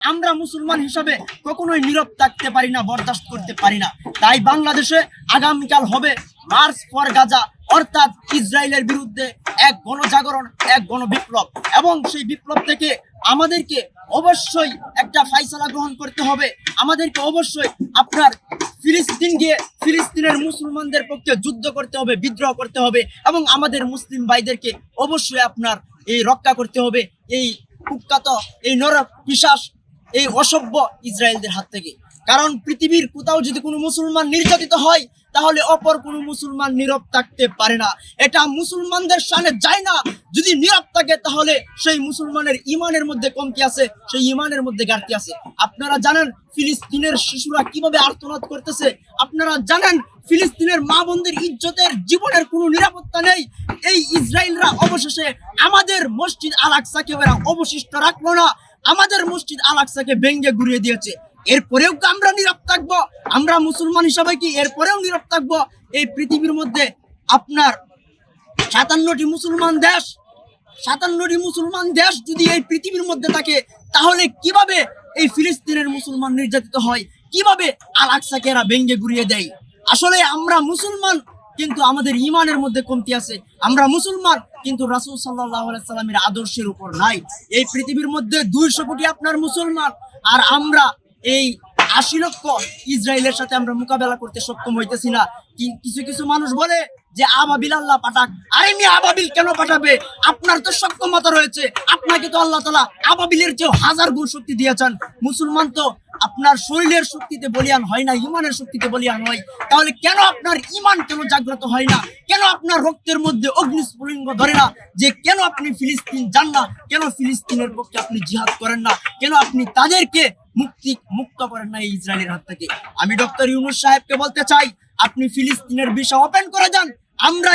আমরা মুসলমান হিসাবে কখনোই নীরব থাকতে পারি না, বরদাস্ত করতে পারি না। তাই বাংলাদেশে আগামীকাল হবে মার্চ ফর গাজা অর্থাৎ ইসরায়েলের বিরুদ্ধে এক গণজাগরণ, এক গণবিপ্লব। এবং সেই বিপ্লব থেকে আমাদেরকে অবশ্যই একটা ফাইসলা গ্রহণ করতে হবে। আমাদেরকে অবশ্যই আপনার ফিলিস্তিন গিয়ে ফিলিস্তিনের মুসলমানদের পক্ষে যুদ্ধ করতে হবে, বিদ্রোহ করতে হবে এবং আমাদের মুসলিম ভাইদেরকে অবশ্যই আপনার এই রক্ষা করতে হবে। এই কুখ্যাত, এই নর পিশাস এই অসভ্য ইসরায়েলদের হাত থেকে। কারণ পৃথিবীর কোথাও যদি কোনো মুসলমান নির্যাতিত হয়, তাহলে অপর কোনো মুসলমান নীরব থাকতে পারে না। এটা মুসলমানদের সামনে যায় না। যদি নীরব থাকে, তাহলে সেই মুসলমানের ইমানের মধ্যে কমতি আছে, সেই ইমানের মধ্যে ঘাটতি আছে। আপনারা জানেন ফিলিস্তিনের শিশুরা কীভাবে আর্তনাদ করতেছে? আপনারা জানেন ফিলিস্তিনের মা বোনদের ইজ্জতের জীবনের কোনো নিরাপত্তা নেই? এই ইসরায়েলরা অবশেষে আমাদের মসজিদ আল আকসাকে ওরা অবশিষ্ট রাখল না। আমাদের মসজিদ আল আকসাকে ভেঙ্গে ঘুরিয়ে দিয়েছে। এরপরেও কি আমরা নীরব থাকব? আমরা মুসলমান হিসাবে কি এরপরেও নীরব থাকব? এই পৃথিবীর মধ্যে আপনার সাতান্নটি মুসলমান দেশ, সাতান্নটি মুসলমান দেশ যদি এই পৃথিবীর মধ্যে থাকে, তাহলে কীভাবে এই ফিলিস্তিনের মুসলমান নির্যাতিত হয়? কীভাবে আল আকসাকে এরা ভেঙ্গে ঘুরিয়ে দেয়? আসলে আমরা মুসলমান কিন্তু আমাদের ইমানের মধ্যে কমতি আছে। আমরা মুসলমান, কিন্তু রাসুল সাল্লাহামের সাল্লামের আদর্শের উপর নাই। এই পৃথিবীর মধ্যে দুইশো কোটি আপনার মুসলমান, আর আমরা এই আশি লক্ষ ইসরায়েলের সাথে আমরা মোকাবেলা করতে সক্ষম হইতেছি না। কিছু কিছু মানুষ বলে যে আবাবিল আল্লাহ পাঠাক। আরে মি আবাবিল কেন পাঠাবে? আপনার তো সক্ষমতা রয়েছে। আপনাকে তো আল্লাহ তালা আবাবিলের চেয়েও হাজার গুণ শক্তি দিয়েছেন। মুসলমান তো আপনার শরীরের শক্তিতে বলিয়ান হয় না, ইমানের শক্তিতে বলিয়ান হয়। তাহলে কেন আপনার ইমান কেন জাগ্রত হয় না? কেন আপনার রক্তের মধ্যে অগ্নিস্ফুলিঙ্গ ধরে না? যে কেন আপনি ফিলিস্তিন যান না? কেন ফিলিস্তিনের পক্ষে আপনি জিহাদ করেন না? কেন আপনি তাদেরকে মুক্তি মুক্ত করেন না ইসরায়েলের হাত থেকে। আমি ডক্টর ইউনুস সাহেবকে বলতে চাই, আপনি ফিলিস্তিনের বিষয় ওপেন করে যান। আমরা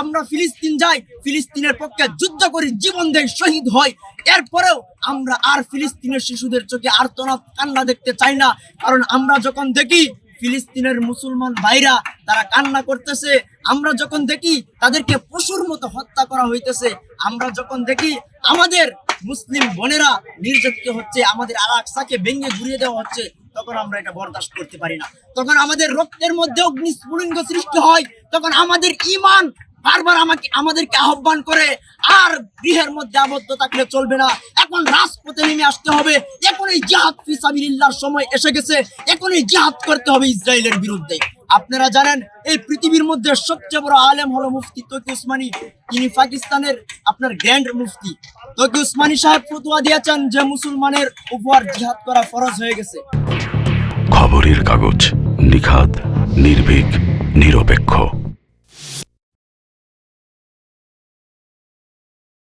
আমরা ফিলিস্তিন যাই, ফিলিস্তিনের পক্ষে যুদ্ধ করি, জীবন দেয় শহীদ হয় এরপরেও আমরা আর ফিলিস্তিনের শিশুদের চোখে আর্তনাদ, কান্না দেখতে চাই না। কারণ আমরা যখন দেখি ফিলিস্তিনের মুসলমান ভাইরা তারা কান্না করতেছে, আমরা যখন দেখি তাদেরকে পশুর মতো হত্যা করা হইতেছে, আমরা যখন দেখি আমাদের মুসলিম বোনেরা নির্যাতিত হচ্ছে, আমাদের আর আকসাকে ভেঙে ঘুরিয়ে দেওয়া হচ্ছে, তখন আমরা এটা বরদাস্ত করতে পারি না। তখন আমাদের রক্তের মধ্যে অগ্নিস্ফুলিঙ্গ সৃষ্টি হয়, তখন আমাদের ইমান বারবার আমাকে, আমাদেরকে আহ্বান করে, আর গৃহের মধ্যে আবদ্ধ থাকলে চলবে না। এখন রাজপথে নেমে আসতে হবে, এখন এই জিহাদ ফিসাবিল্লাহর সময় এসে গেছে, এখন এই জিহাদ করতে হবে ইসরায়েলের বিরুদ্ধে। আপনারা জানেন, এই পৃথিবীর মধ্যে সবচেয়ে বড় আলেম হলো মুফতি তৈকি উসমানী। তিনি পাকিস্তানের আপনার গ্র্যান্ড মুফতি। তৈকি উসমানী সাহেব ফতুয়া দিয়েছেন যে মুসলমানের উপহার জিহাদ করা ফরজ হয়ে গেছে। খবরের কাগজ নিখাত নির্ভীক, নিরপেক্ষ।